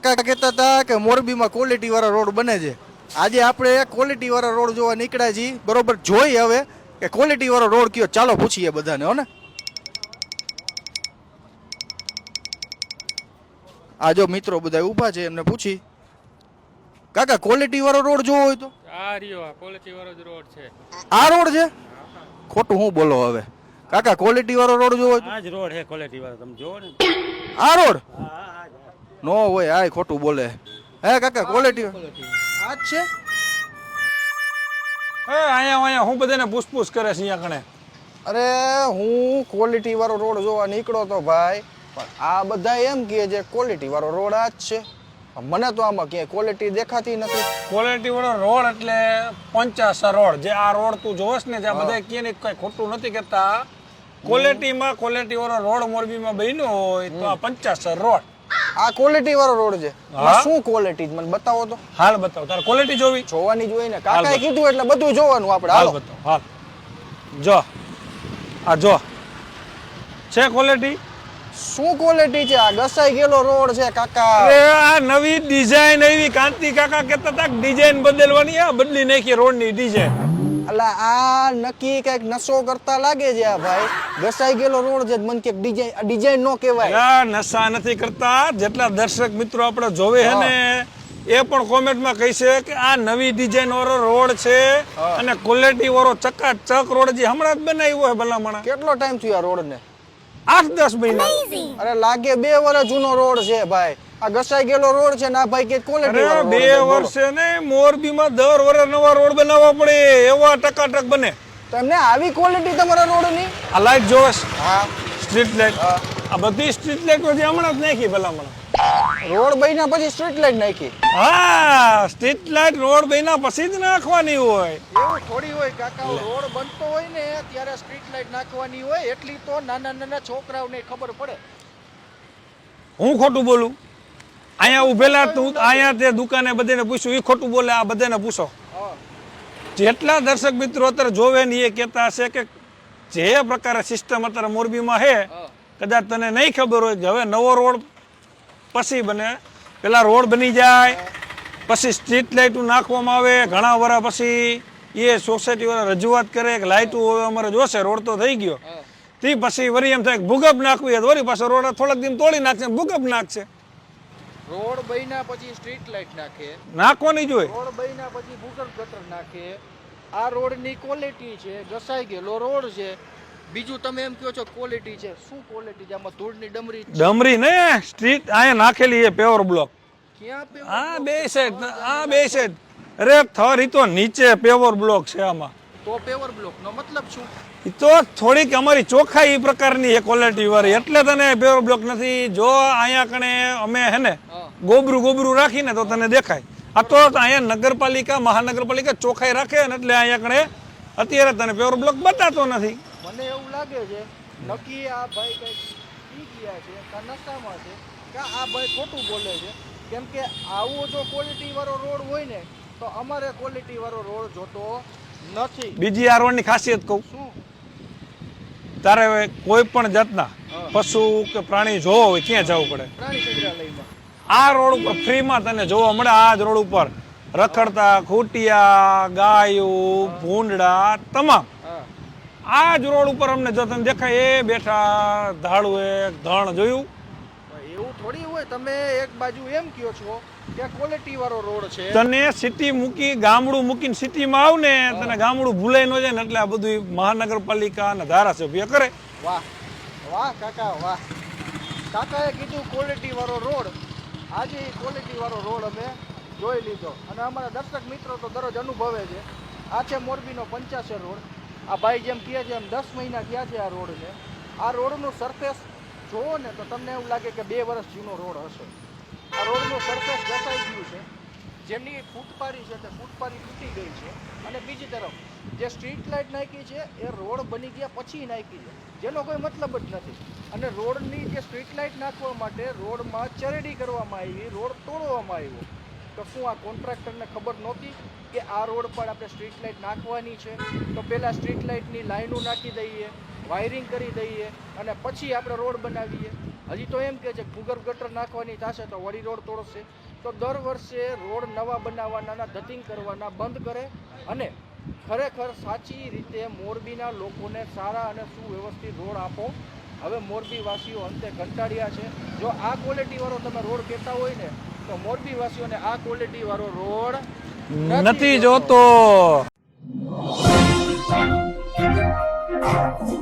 કાકા કહેતા હતા કે મોરબીમાં ક્વોલિટી વાળા રોડ બને છે. આજે આપણે ક્વોલિટી વાળા રોડ જોવા નીકળ્યા છીએ. બરોબર જોઈ હવે કે ક્વોલિટી વાળો રોડ કયો. ચાલો પૂછીએ બધાને હો ને? આ જો મિત્રો બધા ઊભા છે એમને પૂછી. કાકા ક્વોલિટી વાળો રોડ જોવો હોય તો? આ રહ્યો આ ક્વોલિટી વાળો જ રોડ છે. આ રોડ છે? ખોટું હું બોલો હવે? કાકા ક્વોલિટી વાળો રોડ જોવો હોય આ જ રોડ છે ક્વોલિટી વાળો. તમે જોવો ને. આ રોડ. નો હોય આય ખોટું બોલે. હે કાકા ક્વોલિટી આ જ છે? હે અહીંયા અહીંયા હું બધાને પૂછપૂછ કરે છે અહીંયા કણે. અરે હું ક્વોલિટી વાળો રોડ જોવા નીકળો તો ભાઈ પણ આ બધા એમ કહે છે ક્વોલિટી વાળો રોડ આ જ છે. મને તો આમાં ક્યાંય ક્વોલિટી દેખાતી નથી. ક્વોલિટી વાળો રોડ એટલે પંચાસર રોડ જે આ રોડ તું જોશ ને ત્યાં બધા કે ને કઈ ખોટું નથી કહેતા. ક્વોલિટીમાં ક્વોલિટી વાળો રોડ મોરબીમાં બન્યો હોય તો આ પંચાસર રોડ. આ ક્વોલિટી વાળો રોડ છે. શું ક્વોલિટી મને બતાવો તો. હાલ બતાવો. તારે ક્વોલિટી જોવી? જોવાની જોઈએ ને. કાકાએ કીધું એટલે બધું જોવાનું આપણે. હાલ બતાવો. હાલ. જો. આ જો. છે ક્વોલિટી શું ક્વોલિટી છે? આ ઘસાઈ ગયેલો રોડ છે કાકા. અરે આ નવી ડિઝાઇન એવી કાંતિ કાકા કહેતા હતા ડિઝાઇન બદલવાની. આ બદલી નાખી રોડની ડિઝાઇન અલા આ નક્કી કંઈક નશો કરતા લાગે છે આ ભાઈ. ઘસાઈ ગયેલો રોડ છે મને કે ડિઝાઇન ડિઝાઇન નો કહેવાય. નશા નથી કરતા. જેટલા દર્શક મિત્રો આપણે જોવે છે ને એ પણ કોમેન્ટમાં કહી છે કે આ નવી ડિઝાઇન વાળો રોડ છે અને ક્વોલિટી વાળો ચકાચક રોડ જે હમણાં જ બનાવ્યો છે ભલામણા. કેટલો ટાઈમ થયો આ રોડ ને આઠ દસ મહિના. અરે લાગે બે વર્ષ જૂનો રોડ છે ભાઈ. આ ઘસાઈ ગયેલો રોડ છે ના ભાઈ કે ક્વોલિટી અરે બે વર્ષે ને મોરબીમાં દર વર્ષે નવા રોડ બનાવવા પડે. એવા ટકાટક બને. તમને આવી ક્વોલિટી તમારા રોડની આ લાઈટ જોવેશ હા. સ્ટ્રીટ લાઈટ આ બધી સ્ટ્રીટ લાઈટ પછી હમણાં જ નાખી ભલામણ રોડ બન્યા પછી સ્ટ્રીટ લાઈટ નાખી. હા સ્ટ્રીટ લાઈટ રોડ બન્યા પછી જ નાખવાની હોય. એવું થોડી હોય કાકા રોડ બનતો હોય ને ત્યારે સ્ટ્રીટ લાઈટ નાખવાની હોય એટલી તો નાના નાના છોકરાઓને ખબર પડે. હું ખોટું બોલું? અહીંયા ઉભેલા તું અહીંયા તે દુકાને બધાને પૂછ્યું એ ખોટું બોલે આ બધાને પૂછો. જેટલા દર્શક મિત્રો અત્યારે જોવે ને એ કહેતા હશે કે જે પ્રકારે સિસ્ટમ અત્યારે મોરબીમાં છે કદાચ તને નહીં ખબર હોય કે હવે નવો રોડ પછી બને. પેલા રોડ બની જાય પછી સ્ટ્રીટ લાઇટો નાખવામાં આવે ઘણા વર્ષ પછી એ સોસાયટીવાળા રજૂઆત કરે કે લાઇટો હવે અમારે જોશે રોડ તો થઈ ગયો. તે પછી વળી એમ થાય કે ભૂગપ નાખવી વળી પાછો રોડ થોડાક દિન તોડી નાખશે ભૂગપ નાખશે. રોડ બન્યા પછી સ્ટ્રીટ લાઈટ નાખે. નાખવાની જોઈએ રોડ બન્યા પછી ભૂગર્ભ ગટર નાખે. આ રોડની ક્વોલિટી છે ઘસાઈ ગયેલો રોડ છે. બીજું તમે એમ કહો છો ક્વોલિટી છે. શું ક્વોલિટી છે? આમાં ધૂળની ડમરી ડમરી ને સ્ટ્રીટ અહીંયા નાખેલી છે પેવર બ્લોક ક્યાં પે આ બે સાઈડ આ બે સાઈડ અરે થર ઈ તો નીચે પેવર બ્લોક છે આમાં. તો પેવર બ્લોક નો મતલબ શું? ઈ તો થોડીક અમારી ચોખ્ખાઈ એ પ્રકારની એ ક્વોલિટી વાળી. એટલે તને પેવર બ્લોક નથી. જો અહીંયા કણે અમે હે ને ગોબરું ગોબરું રાખીને તો તને દેખાય. આ તો અહીંયા નગરપાલિકા મહાનગરપાલિકા ચોખ્ખાઈ રાખે ને એટલે અહીંયા કણે અત્યારે તને પેવર બ્લોક બતાતો નથી. મને એવું લાગે છે નક્કી આ ભાઈ કંઈક પી ગયા છે કાં નશામાં છે કે આ ભાઈ ખોટું બોલે છે. કેમ કે આવો જો ક્વોલિટી વાળો રોડ હોય ને તો અમારે ક્વોલિટી વાળો રોડ જોતો નથી. બીજી આ રોડની ખાસિયત કહું. શું? તારે કોઈ પણ જાતના પશુ કે પ્રાણી જોવો હોય ક્યાં જવું પડે? પ્રાણી સંગ્રહાલયમાં આ રોડ ઉપર ફ્રીમાં તને જોવા મળે. આ જ રોડ ઉપર રખડતા ખૂટિયા ગાયો ભૂંડડા તમામ. આ જ રોડ ઉપર અમને જો તને દેખાય એ બેઠા ધાડું એક ધણ જોયું. એવું થોડી હોય તમે એક બાજુ એમ કહો છો કે ક્વોલિટી વાળો રોડ છે. તને સિટી મૂકી ગામડું મૂકીને સિટીમાં આવ ને તને ગામડું ભૂલાઈ ન જાય ને એટલે આ બધું મહાનગરપાલિકા અને ધારાસભ્ય કરે. વાહ વાહ કાકા વાહ. કાકાએ કીધું ક્વોલિટી વાળો રોડ. આજે એ ક્વોલિટી વાળો રોડ અમે જોઈ લીધો. અને અમારા દર્શક મિત્રો તો દરરોજ અનુભવે છે. આ છે મોરબીનો પંચાસર રોડ. આ ભાઈ જેમ કહે છે, એમ દસ મહિના થયા છે આ રોડને. આ રોડનું સરફેસ જોવો ને તો તમને એવું લાગે કે બે વર્ષ જૂનો રોડ હશે. આ રોડનું સરફેસ ઘસાઈ ગયું છે. જેમની ફૂટપારી છે તે ફૂટપારી તૂટી ગઈ છે. અને બીજી તરફ, જે સ્ટ્રીટ લાઇટ નાખી છે, એ રોડ બની ગયા પછી નાખી છે. જેનો કોઈ મતલબ જ નથી. અને રોડની જે સ્ટ્રીટ લાઇટ નાખવા માટે રોડમાં ચરેડી કરવામાં આવી, રોડ તોડવામાં આવ્યો. તો શું આ કોન્ટ્રાક્ટરને ખબર નહોતી કે આ રોડ પર આપણે સ્ટ્રીટ લાઇટ નાખવાની છે. તો પહેલાં સ્ટ્રીટ લાઇટની લાઈનો નાખી દઈએ, વાયરિંગ કરી દઈએ અને પછી આપણે રોડ બનાવીએ. હજી તો એમ કે છે ભૂગર્ભ ગટર નાખવાની થશે તો વળી રોડ તોડશે. તો દર વર્ષે રોડ નવા બનાવવાના, ધતિંગ કરવાના, બંધ કરે અને ખરેખર સાચી રીતે મોરબીના લોકોને સારા અને સુવ્યવસ્થિત રોડ આપો. હવે મોરબીવાસીઓ અંતે કંટાળ્યા છે. જો આ ક્વોલિટીવાળો તમે રોડ કહેતા હોય ને તો મોરબી વાસીઓને આ ક્વોલિટી વાળો રોડ નથી જોતો જોતો.